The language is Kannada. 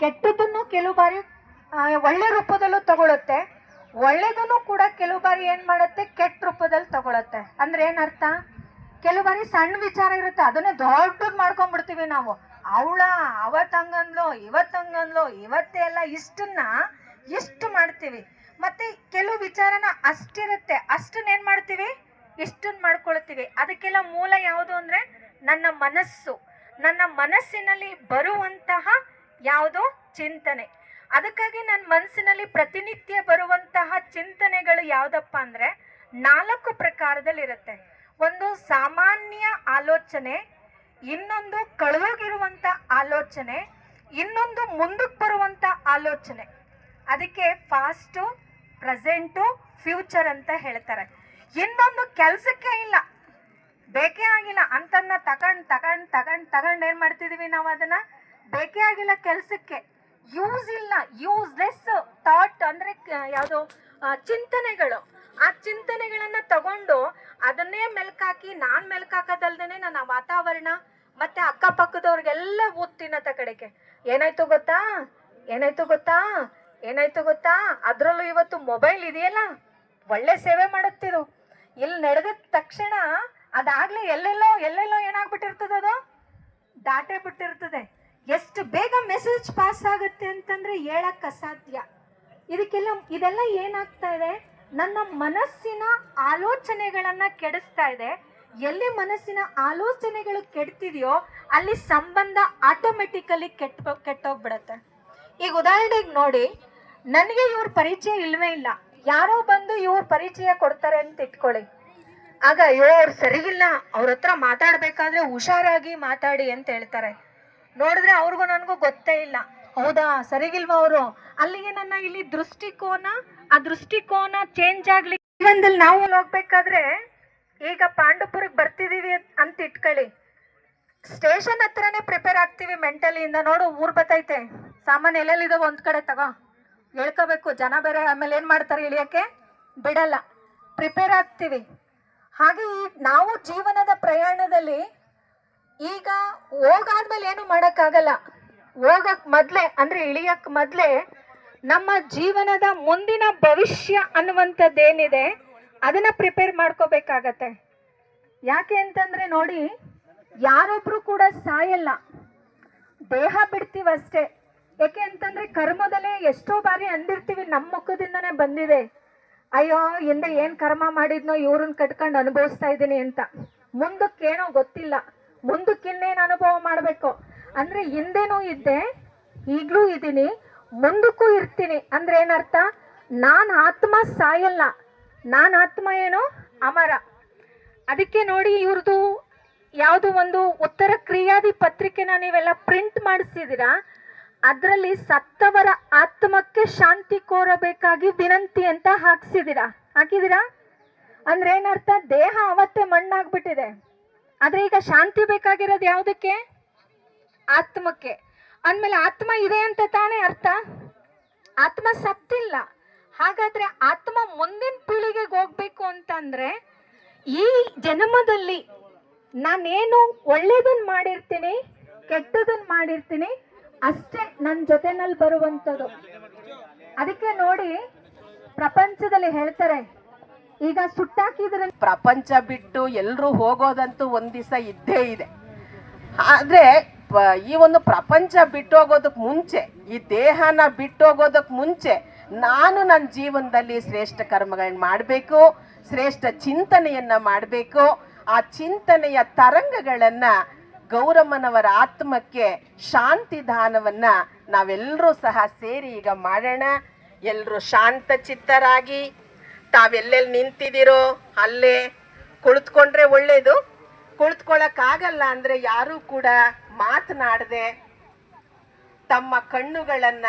ಕೆಟ್ಟದನ್ನು ಕೆಲವು ಬಾರಿ ಒಳ್ಳೆ ರೂಪದಲ್ಲೂ ತಗೊಳುತ್ತೆ. ಒಳ್ಳೇದನ್ನು ಕೂಡ ಕೆಲವು ಬಾರಿ ಏನು ಮಾಡುತ್ತೆ? ಕೆಟ್ಟ ರೂಪದಲ್ಲಿ ತಗೊಳುತ್ತೆ. ಅಂದ್ರೆ ಏನರ್ಥ? ಕೆಲವು ಬಾರಿ ಸಣ್ಣ ವಿಚಾರ ಇರುತ್ತೆ. ಅದನ್ನೇ ದೊಡ್ಡದ್ ಮಾಡ್ಕೊಂಡ್ಬಿಡ್ತೀವಿ ನಾವು. ಅವಳ, ಅವತ್ ಹಂಗಂದ್ಲು, ಇವತ್ ಹಂಗಂದ್ಲು, ಇವತ್ತೇ ಎಲ್ಲ ಇಷ್ಟನ್ನ ಇಷ್ಟು ಮಾಡ್ತೀವಿ. ಮತ್ತೆ ಕೆಲವು ವಿಚಾರನ ಅಷ್ಟಿರುತ್ತೆ. ಅಷ್ಟನ್ನ ಏನ್ ಮಾಡ್ತೀವಿ? ಇಷ್ಟನ್ನ ಮಾಡ್ಕೊಳ್ತೀವಿ. ಅದಕ್ಕೆಲ್ಲ ಮೂಲ ಯಾವುದು ಅಂದ್ರೆ, ನನ್ನ ಮನಸ್ಸು. ನನ್ನ ಮನಸ್ಸಿನಲ್ಲಿ ಬರುವಂತಹ ಯಾವುದು ಚಿಂತನೆ. ಅದಕ್ಕಾಗಿ ನನ್ನ ಮನಸ್ಸಿನಲ್ಲಿ ಪ್ರತಿನಿತ್ಯ ಬರುವಂತಹ ಚಿಂತನೆಗಳು ಯಾವುದಪ್ಪ ಅಂದ್ರೆ ನಾಲ್ಕು ಪ್ರಕಾರದಲ್ಲಿರುತ್ತೆ. ಒಂದು ಸಾಮಾನ್ಯ ಆಲೋಚನೆ, ಇನ್ನೊಂದು ಕಳೆದೋಗಿರುವಂತ ಆಲೋಚನೆ, ಇನ್ನೊಂದು ಮುಂದಕ್ಕೆ ಬರುವಂತ ಆಲೋಚನೆ. ಅದಕ್ಕೆ ಫಾಸ್ಟು, ಪ್ರೆಸೆಂಟು, ಫ್ಯೂಚರ್ ಅಂತ ಹೇಳ್ತಾರೆ. ಇನ್ನೊಂದು ಕೆಲಸಕ್ಕೆ ಇಲ್ಲ, ಬೇಕೇ ಆಗಿಲ್ಲ ಅಂತನ್ನ ತಗೊಂಡ್ ತಗೊಂಡ್ ತಗೊಂಡ್ ತಗೊಂಡ್ ಏನ್ ಮಾಡ್ತಿದೀವಿ ನಾವು ಅದನ್ನ ಬೇಕೇ ಆಗಿಲ್ಲ ಕೆಲ್ಸಕ್ಕೆ. ಯೂಸ್ ಇಲ್ಲ. ಯೂಸ್ಲೆಸ್ ಥಾಟ್ ಅಂದ್ರೆ ಯಾವುದು ಚಿಂತನೆಗಳು. ಆ ಚಿಂತನೆಗಳನ್ನ ತಗೊಂಡು ಅದನ್ನೇ ಮೆಲ್ಕಾಕಿ, ನಾನ್ ಮೆಲ್ಕಾಕದಲ್ದೇನೆ ನನ್ನ ವಾತಾವರಣ ಮತ್ತೆ ಅಕ್ಕಪಕ್ಕದವ್ರಿಗೆಲ್ಲ ಓದ್ತಿನತ್ತ ಕಡೆಗೆ. ಏನಾಯ್ತು ಗೊತ್ತಾ? ಏನಾಯ್ತು ಗೊತ್ತಾ? ಏನಾಯ್ತು ಗೊತ್ತಾ? ಅದರಲ್ಲೂ ಇವತ್ತು ಮೊಬೈಲ್ ಇದೆಯಲ್ಲ? ಒಳ್ಳೆ ಸೇವೆ ಮಾಡುತ್ತಿದು ಇಲ್ಲಿ ನಡೆದ ತಕ್ಷಣ ಅದಾಗ್ಲೇ ಎಲ್ಲೆಲ್ಲೋ ಎಲ್ಲೆಲ್ಲೋ ಏನಾಗ್ಬಿಟ್ಟಿರ್ತದೆ ಅದು? ದಾಟೆ ಬಿಟ್ಟಿರ್ತದೆ. ಎಷ್ಟು ಬೇಗ ಮೆಸೇಜ್ ಪಾಸ್ ಆಗುತ್ತೆ ಅಂತಂದ್ರೆ ಹೇಳಕ್ ಅಸಾಧ್ಯ. ಇದಕ್ಕೆಲ್ಲ, ಇದೆಲ್ಲ ಏನಾಗ್ತಾ ಇದೆ? ನನ್ನ ಮನಸ್ಸಿನ ಆಲೋಚನೆಗಳನ್ನ ಕೆಡಿಸ್ತಾ ಇದೆ. ಎಲ್ಲಿ ಮನಸ್ಸಿನ ಆಲೋಚನೆಗಳು ಕೆಡ್ತಿದೆಯೋ ಅಲ್ಲಿ ಸಂಬಂಧ ಆಟೋಮೆಟಿಕಲಿ ಕೆಟ್ಟ, ಕೆಟ್ಟೋಗ್ಬಿಡತ್ತೆ. ಈಗ ಉದಾಹರಣೆಗೆ ನೋಡಿ, ನನಗೆ ಇವ್ರ ಪರಿಚಯ ಇಲ್ವೇ ಇಲ್ಲ. ಯಾರೋ ಬಂದು ಇವ್ರ ಪರಿಚಯ ಕೊಡ್ತಾರೆ ಅಂತ ಇಟ್ಕೊಳ್ಳಿ. ಆಗ, ಅಯ್ಯೋ, ಅವ್ರು ಸರಿಗಿಲ್ಲ. ಅವ್ರ ಹತ್ರ ಮಾತಾಡ್ಬೇಕಾದ್ರೆ ಹುಷಾರಾಗಿ ಮಾತಾಡಿ ಅಂತ ಹೇಳ್ತಾರೆ. ನೋಡಿದ್ರೆ ಅವ್ರಿಗೂ ನನಗೂ ಗೊತ್ತೇ ಇಲ್ಲ. ಹೌದಾ? ಸರಿಗಿಲ್ವಾ ಅವರು? ಅಲ್ಲಿಗೆ ನನ್ನ ಇಲ್ಲಿ ದೃಷ್ಟಿಕೋನ, ಆ ದೃಷ್ಟಿಕೋನ ಚೇಂಜ್ ಆಗ್ಲಿ ಜೀವನದಲ್ಲಿ ನಾವು ಹೋಗ್ಬೇಕಾದ್ರೆ ಈಗ ಪಾಂಡುಪುರಕ್ಕೆ ಬರ್ತಿದೀವಿ ಅಂತ ಇಟ್ಕೊಳ್ಳಿ. ಸ್ಟೇಷನ್ ಹತ್ರನೇ ಪ್ರಿಪೇರ್ ಆಗ್ತೀವಿ ಮೆಂಟಲಿ ಇಂದ. ನೋಡು, ಊರ್ ಬತ್ತೈತೆ. ಸಾಮಾನು ಎಲ್ಲೆಲ್ಲಿದಾವ ಒಂದ್ ಕಡೆ ತಗೋ. ಹೇಳ್ಕೋಬೇಕು. ಜನ ಬೇರೆ ಆಮೇಲೆ ಏನ್ ಮಾಡ್ತಾರೆ ಇಳಿಯಕ್ಕೆ? ಬಿಡಲ್ಲ. ಪ್ರಿಪೇರ್ ಆಗ್ತೀವಿ. ಹಾಗೆ ಈ ನಾವು ಜೀವನದ ಪ್ರಯಾಣದಲ್ಲಿ ಈಗ ಹೋಗಾದ್ಮೇಲೆ ಏನು ಮಾಡೋಕ್ಕಾಗಲ್ಲ. ಹೋಗಕ್ ಮೊದ್ಲೆ, ಅಂದ್ರೆ ಇಳಿಯಕ್ ಮೊದ್ಲೆ ನಮ್ಮ ಜೀವನದ ಮುಂದಿನ ಭವಿಷ್ಯ ಅನ್ನುವಂಥದ್ದೇನಿದೆ, ಅದನ್ನ ಪ್ರಿಪೇರ್ ಮಾಡ್ಕೋಬೇಕಾಗತ್ತೆ. ಯಾಕೆ ಅಂತಂದ್ರೆ ನೋಡಿ, ಯಾರೊಬ್ರು ಕೂಡ ಸಾಯಲ್ಲ. ದೇಹ ಬಿಡ್ತೀವಷ್ಟೇ. ಯಾಕೆ ಅಂತಂದ್ರೆ ಕರ್ಮದಲ್ಲೇ ಎಷ್ಟೋ ಬಾರಿ ಅಂದಿರ್ತೀವಿ ನಮ್ಮ ಮುಖದಿಂದನೇ ಬಂದಿದೆ. ಅಯ್ಯೋ, ಹಿಂದೆ ಏನು ಕರ್ಮ ಮಾಡಿದ್ನೋ ಇವ್ರನ್ನ ಕಟ್ಕೊಂಡು ಅನುಭವಿಸ್ತಾ ಇದ್ದೀನಿ ಅಂತ. ಮುಂದಕ್ಕೇನೋ ಗೊತ್ತಿಲ್ಲ. ಮುಂದಕ್ಕಿನ್ನೇನು ಅನುಭವ ಮಾಡಬೇಕು? ಅಂದ್ರೆ ಹಿಂದೆನೂ ಇದ್ದೆ, ಈಗಲೂ ಇದ್ದೀನಿ, ಮುಂದಕ್ಕೂ ಇರ್ತೀನಿ. ಅಂದ್ರೆ ಏನರ್ಥ? ನಾನು ಆತ್ಮ ಸಾಯಲ್ಲ. ನಾನು ಆತ್ಮ ಏನು? ಅಮರ. ಅದಕ್ಕೆ ನೋಡಿ ಇವ್ರದ್ದು ಯಾವುದು ಒಂದು ಉತ್ತರ ಕ್ರಿಯಾದಿ ಪತ್ರಿಕೆನ ನೀವೆಲ್ಲ ಪ್ರಿಂಟ್ ಮಾಡಿಸಿದ್ದೀರಾ ಅದರಲ್ಲಿ ಸತ್ತವರ ಆತ್ಮಕ್ಕೆ ಶಾಂತಿ ಕೋರಬೇಕಾಗಿ ವಿನಂತಿ ಅಂತ ಹಾಕ್ಸಿದ್ದೀರಾ ಹಾಕಿದ್ದೀರಾ ಅಂದ್ರೆ ಏನರ್ಥ? ದೇಹ ಅವತ್ತೇ ಮಣ್ಣಾಗ್ಬಿಟ್ಟಿದೆ. ಆದ್ರೆ ಈಗ ಶಾಂತಿ ಬೇಕಾಗಿರೋದು ಯಾವುದಕ್ಕೆ? ಆತ್ಮಕ್ಕೆ. ಅಂದ್ಮೇಲೆ ಆತ್ಮ ಇದೆ ಅಂತ ತಾನೇ ಅರ್ಥ? ಆತ್ಮ ಸತ್ತಿಲ್ಲ. ಹಾಗಾದ್ರೆ ಆತ್ಮ ಮುಂದಿನ ಪೀಳಿಗೆಗೆ ಹೋಗ್ಬೇಕು ಅಂತಂದ್ರೆ ಈ ಜನ್ಮದಲ್ಲಿ ನಾನೇನು ಒಳ್ಳೇದನ್ನ ಮಾಡಿರ್ತೀನಿ ಕೆಟ್ಟದನ್ನ ಮಾಡಿರ್ತೀನಿ, ಅಷ್ಟೇ ನನ್ನ ಜೊತೆನಲ್ಲಿ ಬರುವಂಥದ್ದು ಅದಕ್ಕೆ ನೋಡಿ ಪ್ರಪಂಚದಲ್ಲಿ ಹೇಳ್ತಾರೆ ಈಗ ಸುಟ್ಟಾಕಿದ್ರೆ ಪ್ರಪಂಚ ಬಿಟ್ಟು ಎಲ್ಲರೂ ಹೋಗೋದಂತೂ ಒಂದ್ ದಿವಸ ಇದ್ದೇ ಇದೆ. ಆದ್ರೆ ಈ ಒಂದು ಪ್ರಪಂಚ ಬಿಟ್ಟೋಗೋದಕ್ ಮುಂಚೆ, ಈ ದೇಹನ ಬಿಟ್ಟೋಗೋದಕ್ ಮುಂಚೆ ನಾನು ನನ್ನ ಜೀವನದಲ್ಲಿ ಶ್ರೇಷ್ಠ ಕರ್ಮಗಳನ್ನ ಮಾಡಬೇಕು, ಶ್ರೇಷ್ಠ ಚಿಂತನೆಯನ್ನ ಮಾಡಬೇಕು. ಆ ಚಿಂತನೆಯ ತರಂಗಗಳನ್ನ ಗೌರಮ್ಮನವರ ಆತ್ಮಕ್ಕೆ ಶಾಂತಿ ದಾನವನ್ನ ನಾವೆಲ್ಲರೂ ಸಹ ಸೇರಿ ಈಗ ಮಾಡೋಣ. ಎಲ್ಲರೂ ಶಾಂತ ಚಿತ್ತರಾಗಿ ತಾವೆಲ್ಲೆಲ್ಲಿ ನಿಂತಿದ್ದೀರೋ ಅಲ್ಲೇ ಕುಳಿತುಕೊಂಡ್ರೆ ಒಳ್ಳೇದು. ಕುಳಿತುಕೊಳ್ಳಕ್ಕಾಗಲ್ಲ ಅಂದ್ರೆ ಯಾರೂ ಕೂಡ ಮಾತನಾಡದೆ ತಮ್ಮ ಕಣ್ಣುಗಳನ್ನ